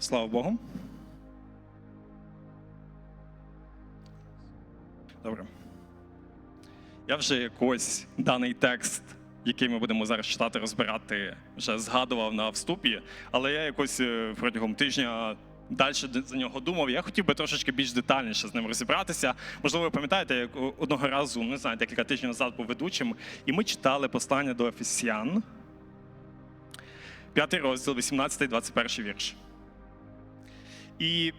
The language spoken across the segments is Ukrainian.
Слава Богу. Добре. Я вже якось даний текст, який ми будемо зараз читати, розбирати, вже згадував на вступі, але я якось е, протягом тижня далі за нього думав. Я хотів би трошечки більш детальніше з ним розібратися. Можливо, ви пам'ятаєте, як одного разу, не знаю, декілька тижнів назад був ведучим, і ми читали послання до Ефесян, п'ятий розділ, 18-21 вірш. І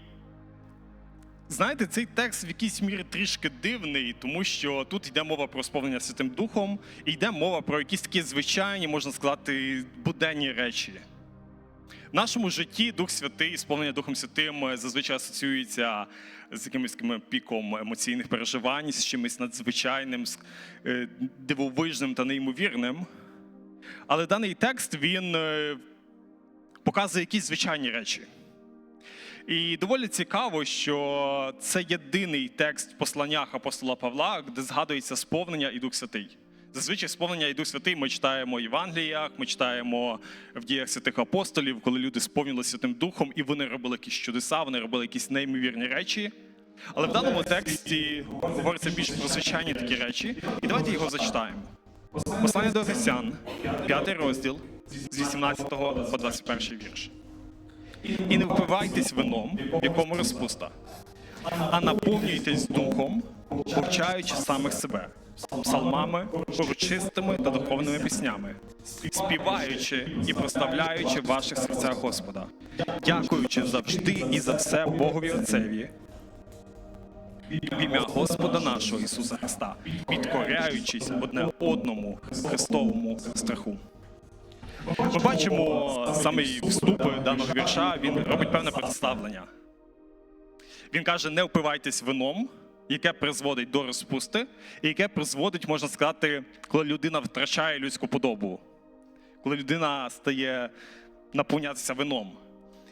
знаєте, цей текст в якійсь мірі трішки дивний, тому що тут йде мова про сповнення Святим Духом, і йде мова про якісь такі звичайні, можна сказати, буденні речі. В нашому житті Дух Святий, сповнення Духом Святим е, зазвичай асоціюється з якимось піком емоційних переживань, з чимось надзвичайним, е, дивовижним та неймовірним. Але даний текст він е, показує якісь звичайні речі. І доволі цікаво, що це єдиний текст в посланнях апостола Павла, де згадується сповнення і Дух Святий. Зазвичай сповнення і Дух Святий ми читаємо в Євангеліях, ми читаємо в діях святих апостолів, коли люди сповнилися Святим Духом, і вони робили якісь чудеса, вони робили якісь неймовірні речі. Але в даному тексті говориться більш про звичайні такі речі. І давайте його зачитаємо. Послання до Ефесян, п'ятий розділ, з 18 по 21 вірш. І не впивайтесь вином, в якому розпуста, а наповнюйтесь духом, повчаючи самих себе, псалмами, урочистими та духовними піснями, співаючи і проставляючи в ваших серцях Господа, дякуючи завжди і за все Богові Отцеві, в ім'я Господа нашого Ісуса Христа, підкоряючись одне одному Христовому страху. Ми бачимо самий вступ даного вірша, він робить певне представлення. Він каже: не впивайтесь вином, яке призводить до розпусти, і яке призводить, можна сказати, коли людина втрачає людську подобу, коли людина стає наповнятися вином.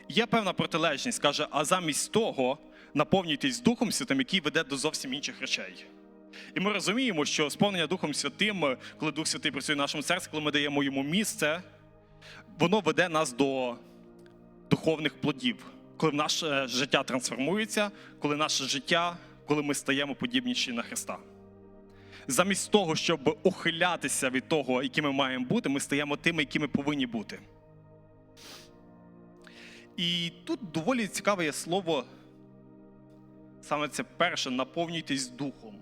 Є певна протилежність, каже, а замість того наповнюйтесь Духом Святим, який веде до зовсім інших речей. І ми розуміємо, що сповнення Духом Святим, коли Дух Святий працює в нашому серці, коли ми даємо йому місце, воно веде нас до духовних плодів, коли наше життя трансформується, коли наше життя, коли ми стаємо подібніші на Христа. Замість того, щоб ухилятися від того, якими ми маємо бути, ми стаємо тими, якими повинні бути. І тут доволі цікаве є слово, саме це перше, наповнюйтесь духом.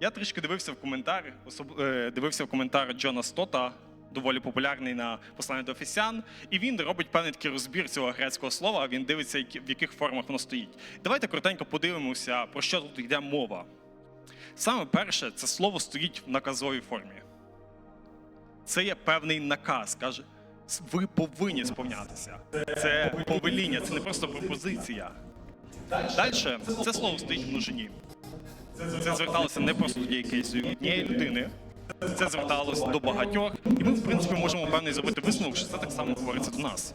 Я трішки дивився в коментар, е, дивився в коментар Джона Стота, доволі популярний на посланні до Ефесян, і він робить певний такий розбір цього грецького слова. Він дивиться, в яких формах воно стоїть. Давайте коротенько подивимося, про що тут йде мова. Саме перше, це слово стоїть в наказовій формі. Це є певний наказ. Каже, ви повинні сповнятися. Це повеління, це не просто пропозиція. Далі це слово стоїть в множині. Це зверталося не просто до якоїсь однієї людини, це зверталося до багатьох, і ми, в принципі, можемо певний зробити висновок, що це так само говориться до нас.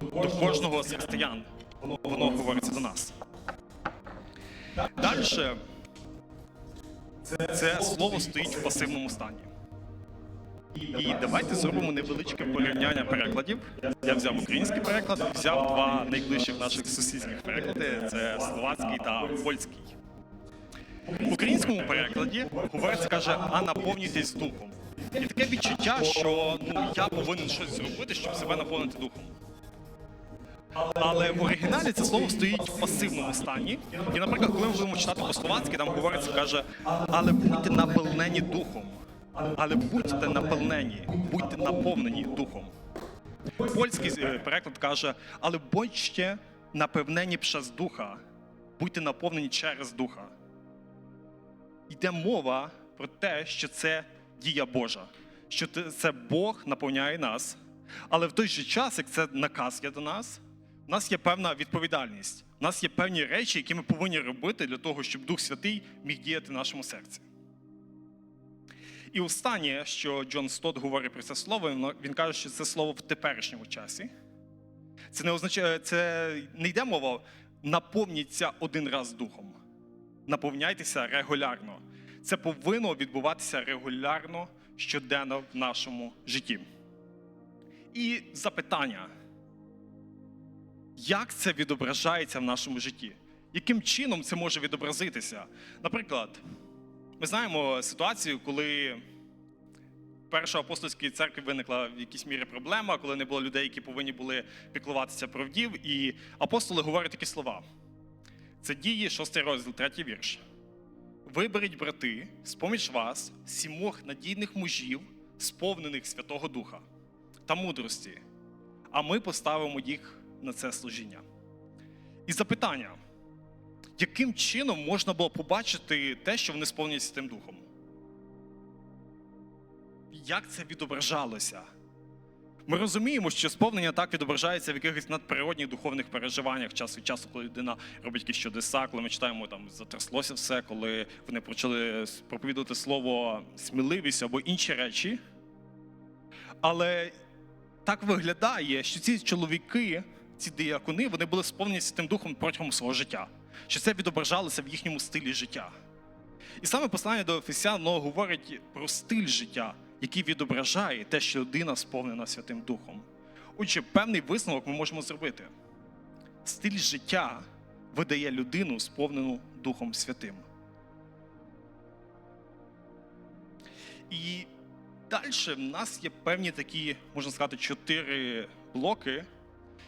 До кожного з християн воно говориться до нас. Далі це слово стоїть в пасивному стані. І давайте зробимо невеличке порівняння перекладів. Я взяв український переклад, взяв два найближчих наших сусідських переклади: це словацький та польський. В українському перекладі говориться, каже, а наповнюйтесь духом. І таке відчуття, що ну я повинен щось зробити, щоб себе наповнити духом. Але в оригіналі це слово стоїть в пасивному стані. І, наприклад, коли ми будемо читати по-словацьки, там говориться, каже, але будьте наповнені духом. Але будьте наповнені, будьте наповнені духом. Польський е, переклад каже, але будьте наповнені через духа, будьте наповнені через духа. Йде мова про те, що це дія Божа, що це Бог наповняє нас, але в той же час, як це наказ є до нас, у нас є певна відповідальність. У нас є певні речі, які ми повинні робити для того, щоб Дух Святий міг діяти в нашому серці. І останнє, що Джон Стот говорить про це слово, він каже, що це слово в теперішньому часі. Це не означає, це не йде мова наповніться один раз духом. Наповняйтеся регулярно. Це повинно відбуватися регулярно, щоденно в нашому житті. І запитання. як це відображається в нашому житті? Яким чином це може відобразитися? Наприклад, ми знаємо ситуацію, коли Першої апостольській церкві виникла в якійсь мірі проблема, коли не було людей, які повинні були піклуватися про вдів, і апостоли говорять такі слова. Це дії, 6 розділ, 3 вірш. Виберіть, брати, з-поміж вас сімох надійних мужів, сповнених Святого Духа та мудрості, а ми поставимо їх на це служіння. І запитання: яким чином можна було побачити те, що вони сповнені Святим Духом? Як це відображалося? Ми розуміємо, що сповнення так відображається в якихось надприродних духовних переживаннях час від часу, коли людина робить якісь чудеса, коли ми читаємо там затряслося все, коли вони почали проповідувати слово сміливість або інші речі. Але так виглядає, що ці чоловіки, ці діякони, вони були сповнені Святим Духом протягом свого життя, що це відображалося в їхньому стилі життя. І саме послання до Ефесян говорить про стиль життя, який відображає те, що людина сповнена Святим Духом. Отже, певний висновок ми можемо зробити. Стиль життя видає людину, сповнену Духом Святим. І далі в нас є певні такі, можна сказати, чотири блоки,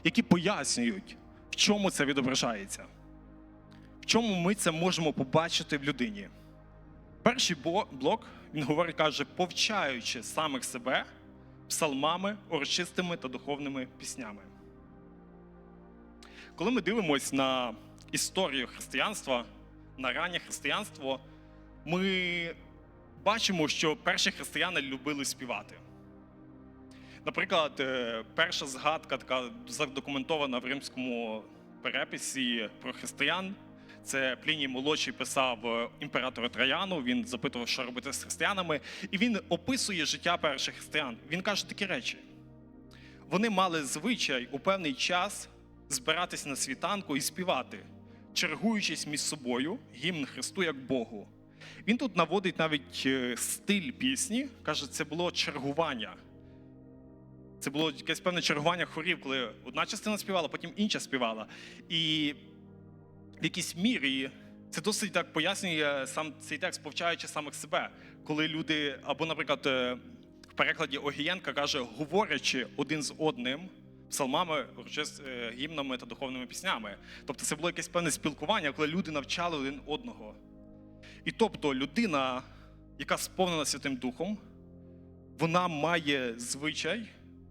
які пояснюють, в чому це відображається, в чому ми це можемо побачити в людині. Перший блок він говорить, каже, повчаючи самих себе псалмами, урочистими та духовними піснями. Коли ми дивимося на історію християнства, на раннє християнство, ми бачимо, що перші християни любили співати. Наприклад, е, перша згадка, така задокументована в римському переписі про християн, це Пліній молодший писав е, імператору Трояну. Він запитував, що робити з християнами, і він описує життя перших християн. Він каже такі речі: вони мали звичай у певний час збиратися на світанку і співати, чергуючись між собою гімн Христу як Богу. Він тут наводить навіть е, стиль пісні, каже, це було чергування. Це було якесь певне чергування хорів, коли одна частина співала, потім інша співала. І в якійсь мірі це досить так пояснює сам цей текст, повчаючи самих себе, коли люди, або, наприклад, е, в перекладі Огієнка каже, говорячи один з одним псалмами, е, гімнами та духовними піснями. Тобто це було якесь певне спілкування, коли люди навчали один одного. І тобто людина, яка сповнена Святим Духом, вона має звичай,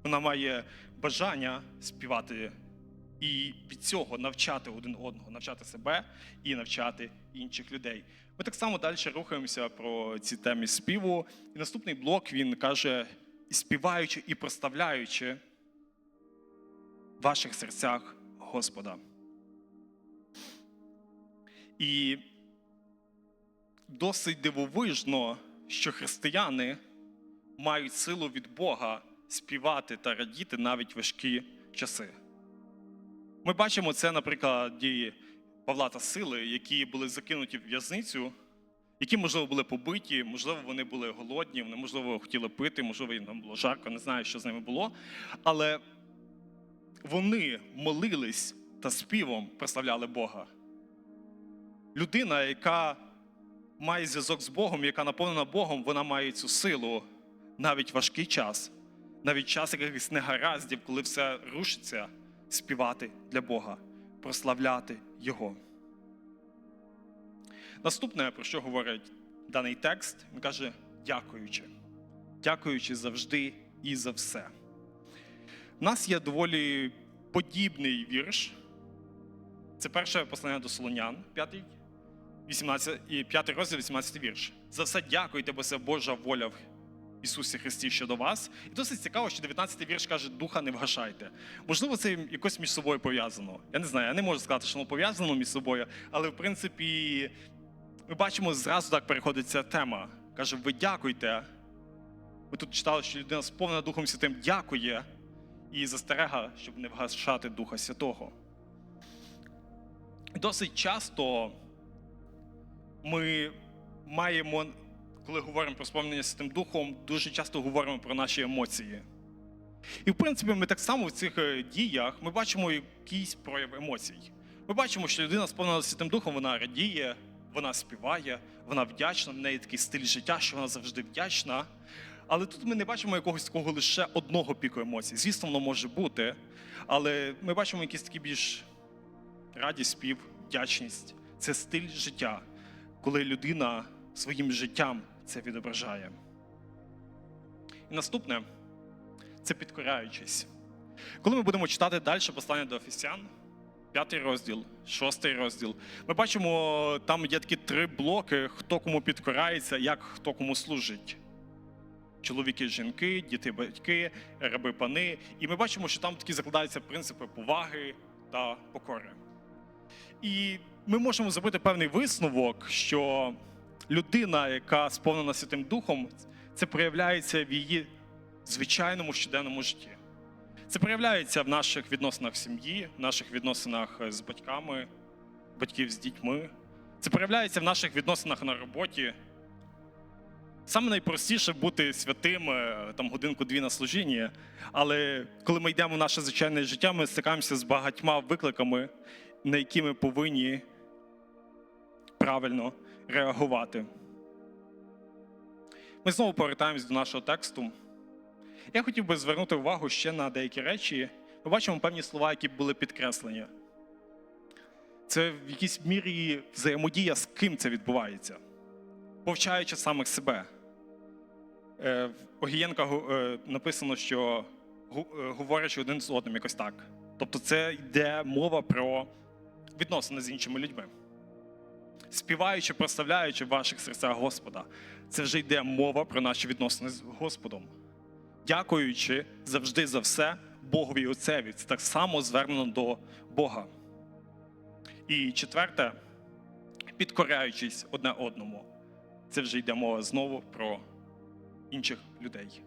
вона має бажання співати і від цього навчати один одного, навчати себе і навчати інших людей. Ми так само далі рухаємося про ці теми співу. І наступний блок він каже: співаючи і проставляючи в ваших серцях Господа. І досить дивовижно, що християни мають силу від Бога співати та радіти навіть важкі часи. Ми бачимо це, наприклад, дії Павла та Сили, які були закинуті в в'язницю, які, можливо, були побиті, можливо, вони були голодні, вони, можливо, хотіли пити, можливо, їм було жарко, не знаю, що з ними було. Але вони молились та співом прославляли Бога. Людина, яка має зв'язок з Богом, яка наповнена Богом, вона має цю силу навіть важкий час, навіть час якихось негараздів, коли все рушиться, співати для Бога, прославляти Його. Наступне, про що говорить даний текст, він каже: дякуючи. Дякуючи завжди і за все. У нас є доволі подібний вірш. Це перше послання до Солонян, 5, 18, 5 розділ, 18 вірш. За все дякуйте, бо це Божа воля Ісусі Христі щодо вас. І досить цікаво, що 19 вірш каже, духа не вгашайте. Можливо, це якось між собою пов'язано. Я не знаю, я не можу сказати, що воно пов'язано між собою, але в принципі ми бачимо, зразу так переходить ця тема. Каже, ви дякуйте. Ми тут читали, що людина сповнена Духом Святим дякує і застерега, щоб не вгашати Духа Святого. Досить часто ми маємо, коли говоримо про сповнення Святим Духом, дуже часто говоримо про наші емоції. І в принципі, ми так само в цих е, діях ми бачимо якийсь прояв емоцій. Ми бачимо, що людина сповнена Святим Духом, вона радіє, вона співає, вона вдячна, в неї такий стиль життя, що вона завжди вдячна. Але тут ми не бачимо якогось такого лише одного піку емоцій. Звісно, воно може бути, але ми бачимо якийсь такий більш радість, спів, вдячність. Це стиль життя, коли людина своїм життям це відображає. І наступне це підкоряючись. Коли ми будемо читати далі послання до Офісян, п'ятий розділ, шостий розділ, ми бачимо, там є такі три блоки, хто кому підкорається, як хто кому служить. Чоловіки, жінки, діти, батьки, раби, пани. І ми бачимо, що там такі закладаються принципи поваги та покори. І ми можемо зробити певний висновок, що людина, яка сповнена Святим Духом, це проявляється в її звичайному щоденному житті. Це проявляється в наших відносинах сім'ї, в наших відносинах з батьками, батьків з дітьми. Це проявляється в наших відносинах на роботі. Саме найпростіше бути святим е, там годинку-дві на служінні, але коли ми йдемо в наше звичайне життя, ми стикаємося з багатьма викликами, на які ми повинні правильно реагувати. Ми знову повертаємось до нашого тексту. Я хотів би звернути увагу ще на деякі речі. Ми бачимо певні слова, які були підкреслені. Це в якійсь мірі взаємодія, з ким це відбувається, повчаючи самих себе. Е, В Огієнка е, написано, що е, говорячи один з одним якось так. Тобто це йде мова про відносини з іншими людьми. Співаючи, прославляючи в ваших серцях Господа, це вже йде мова про наші відносини з Господом. Дякуючи завжди за все Богові і Отцеві. Це так само звернено до Бога. І четверте, підкоряючись одне одному. Це вже йде мова знову про інших людей.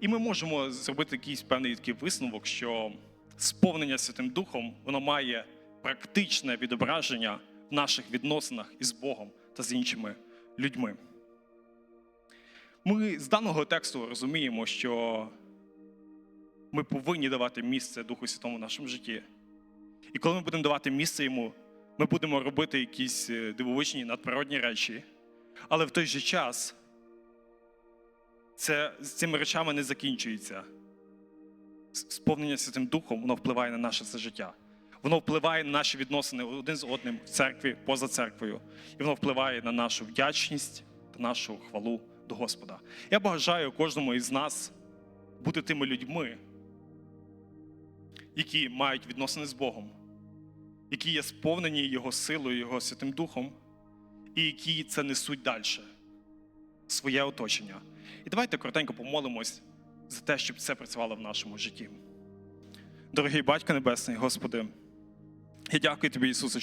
І ми можемо зробити якийсь певний такий висновок, що сповнення Святим Духом воно має практичне відображення в наших відносинах із Богом та з іншими людьми. Ми з даного тексту розуміємо, що ми повинні давати місце Духу Святому в нашому житті. І коли ми будемо давати місце йому, ми будемо робити якісь е, дивовижні надприродні речі. Але в той же час це з цими речами не закінчується. Сповнення Святим Духом воно впливає на наше це життя. Воно впливає на наші відносини один з одним в церкві, поза церквою. І воно впливає на нашу вдячність та нашу хвалу до Господа. Я бажаю кожному із нас бути тими людьми, які мають відносини з Богом, які є сповнені Його силою, Його Святим Духом, і які це несуть далі, своє оточення. І давайте коротенько помолимось за те, щоб це працювало в нашому житті. Дорогий Батько Небесний, Господи, я дякую Тобі, Ісусе,